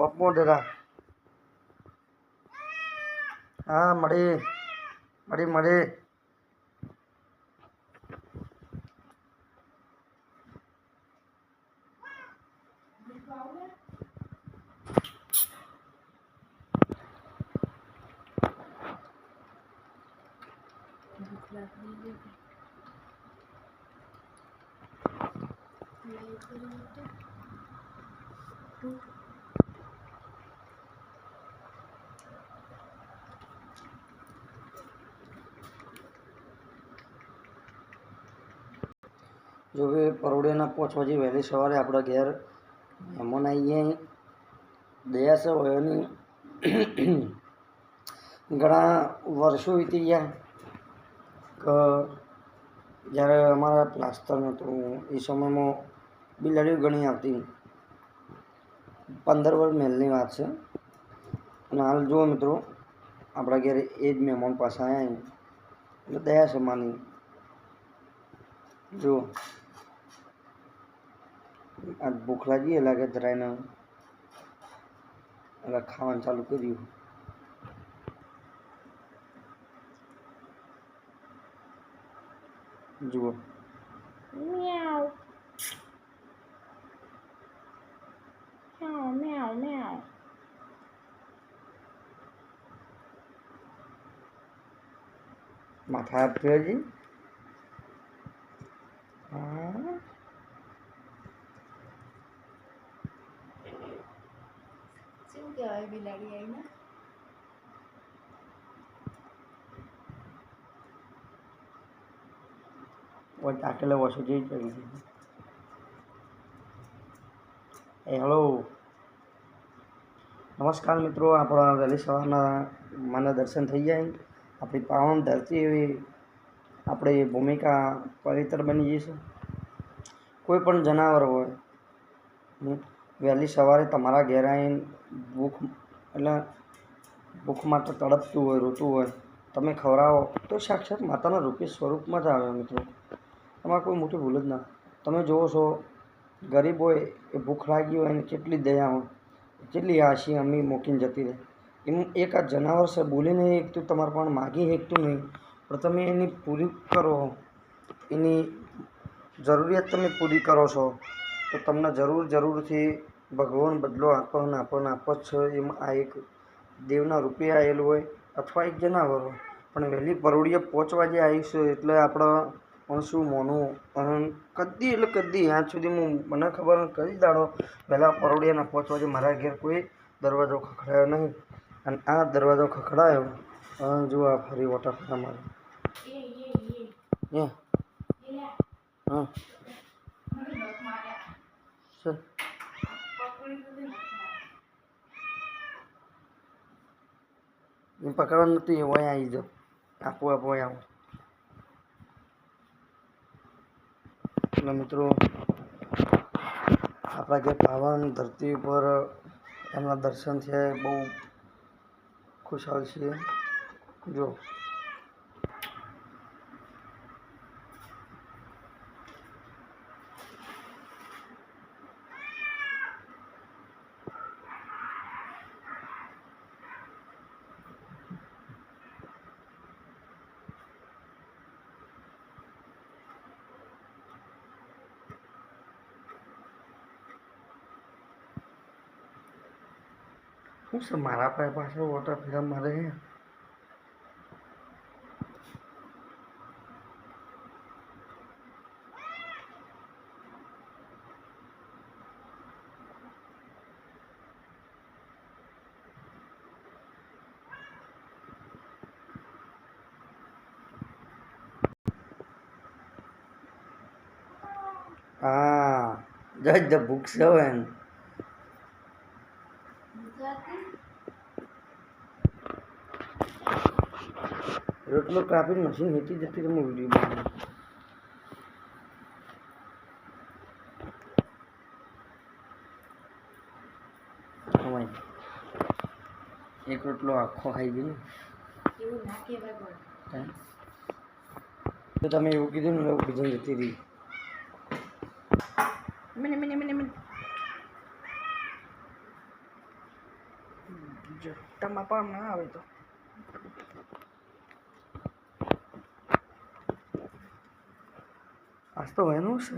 બપ્પો દાદા હા મળી. મળી મળી. જો કે પરોડિયાના પાંચ વાગે વહેલી સવારે આપણા ઘેર મહેમાન આવી ગયા દયા છે વયોની ઘણા વર્ષો વીતી ગયા કે જ્યારે અમારા પ્લાસ્ટર નહોતું. એ સમયમાં બિલાડીઓ ઘણી આવતી. પંદર વર્ષ મહેલની વાત છે. અને હાલ જુઓ મિત્રો, આપણા ઘેર એ જ મહેમાન પાસે આવ્યા એટલે દયા સમાની જુઓ આ ભૂખ લાગી એ લાગે ધરાઈને એટલે ખાવાનું ચાલુ કર્યું જુઓ Meow. Meow, meow, meow. માથા ફેરજી કહેવાય બિલાડી આવીને ટાકેલા વસુ જઈ ચડી એ હેલો નમસ્કાર મિત્રો, આપણા વહેલી સવારના માના દર્શન થઈ જાય. આપણી પાવન ધરતી એવી આપણી ભૂમિકા પવિત્ર બની જઈશું. કોઈ પણ જનાવર હોય વહેલી સવારે તમારા ઘેર આવીને ભૂખ, એટલે ભૂખ માટે તડપતું હોય, રોતું હોય, તમે ખવડાવો, તો સાક્ષાત માતાના રૂપે સ્વરૂપમાં જ આવે મિત્રો. તમારે કોઈ મોટી ભૂલ જ ના. તમે જુઓ છો, ગરીબ હોય, એ ભૂખ લાગી હોય, એને કેટલી દયા હોય, કેટલી આશી અમી મૂકીને જતી રહે. એમ એક આ જનાવર છે બોલી નહીં એકતું તમારે પણ માગી એકતું નહીં. પણ તમે એની પૂરી કરો, એની જરૂરિયાત તમે પૂરી કરો છો, તો તમને જરૂર, જરૂરથી ભગવાન બદલો આપો ને આપો ને આપો જ છે. એમ આ એક દેવના રૂપે આવેલું હોય અથવા એક જનાવર હોય. પણ વહેલી પરોળીએ પહોંચવા જે આવીશું એટલે આપણા પણ શું મોનું? પણ કદી એટલે કદી આજ સુધી હું મને ખબર કદી દાડો પહેલાં પરોડિયાના પહોંચવા જે મારા ઘેર કોઈ દરવાજો ખખડાયો નહીં. અને આ દરવાજો ખખડાયો. જો આ ફરી વોટર ફરા મારે હા? હા માર્યા. એ પકડવાનું નથી એ વય આવી જાઓ આપો આપો આવો એટલે મિત્રો, આપણા જે પાવન ધરતી ઉપર એમના દર્શન છે, બહુ ખુશાલ છીએ જો શું છે મારા પાસે પાછળ વોટર ફિલ્મ મારે છે હા જજ ધ બુક સેવન ગુજરાતી રોટલો કાપીને મશીન હેઠી જતી તો હું વીડિયો બનાવી એક રોટલો આખો ખાઈ ગયો. ના? તો તમે એવું કીધું ને એવું કીધું જતી રહી. મને મને મને મને. જો તમારા પણ ના આવે તો. આજ તો એનું છે.